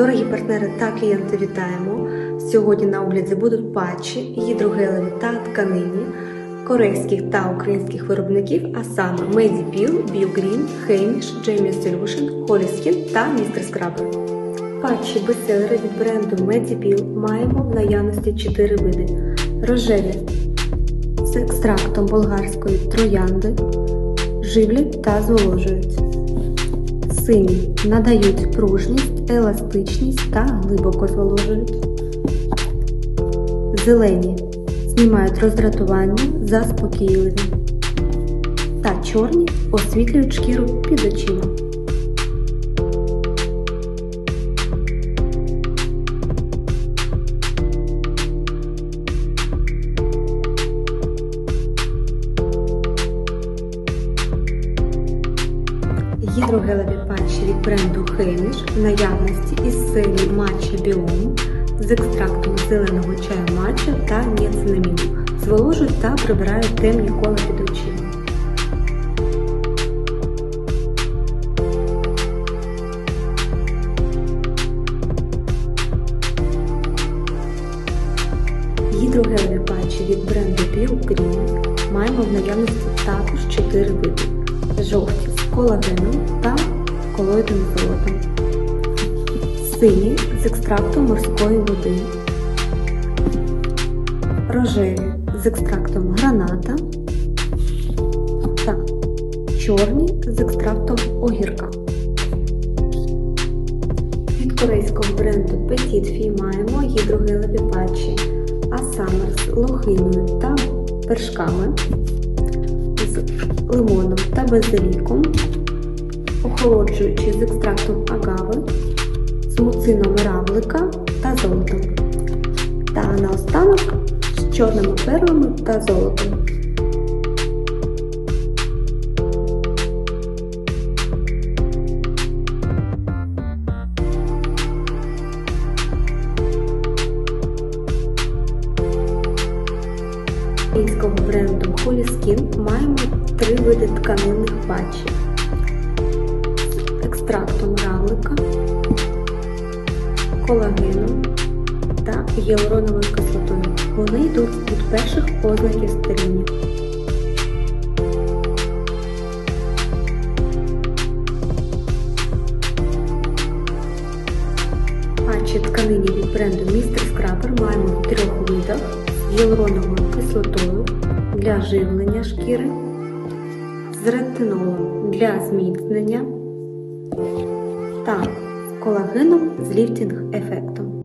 Дорогі партнери та клієнти, вітаємо! Сьогодні на огляді будуть патчі, гідрогелеві та тканинні корейських та українських виробників, а саме Medipil, BioGreen, Heimish, Jamie Solution, Holyskin та Mr. Scrubber. Патчі бестселери від бренду Medipil маємо в наявності 4 види: рожеві з екстрактом болгарської троянди, живлять та зволожують. Сині надають пружність, еластичність та глибоко зволожують. Зелені знімають роздратування, заспокійливі. Та чорні освітлюють шкіру під очима. Гідрогелеві патчі від бренду Heimish в наявності із серії матча Біому з екстрактом зеленого чаю матча та ніацинаміну. Зволожують та прибирають темні кола під очима. Гідрогелеві патчі від бренду BioGreen маємо в наявності також 4 види. З колагеном та колоїдним золотом. Сині з екстрактом морської води. Рожеві з екстрактом граната та чорні з екстрактом огірка. Від корейського бренду Petit Fee маємо гідрогелеві патчі, а саме з лохиною та та базиліком, охолоджуючи з екстрактом агави, з муцином равлика та золотом. Та наостанок з чорними перлами та золотом. Бренду Holyskin маємо три види тканинних патчів екстрактом равлика, колагеном та гіалуроновою кислотою. Вони йдуть від перших ознаків старіння. Патчі тканині від бренду Mr. Scrubber маємо в трьох видах з гіалуроновою кислотою для живлення шкіри, з ретинолом для зміцнення та колагеном з ліфтинг ефект.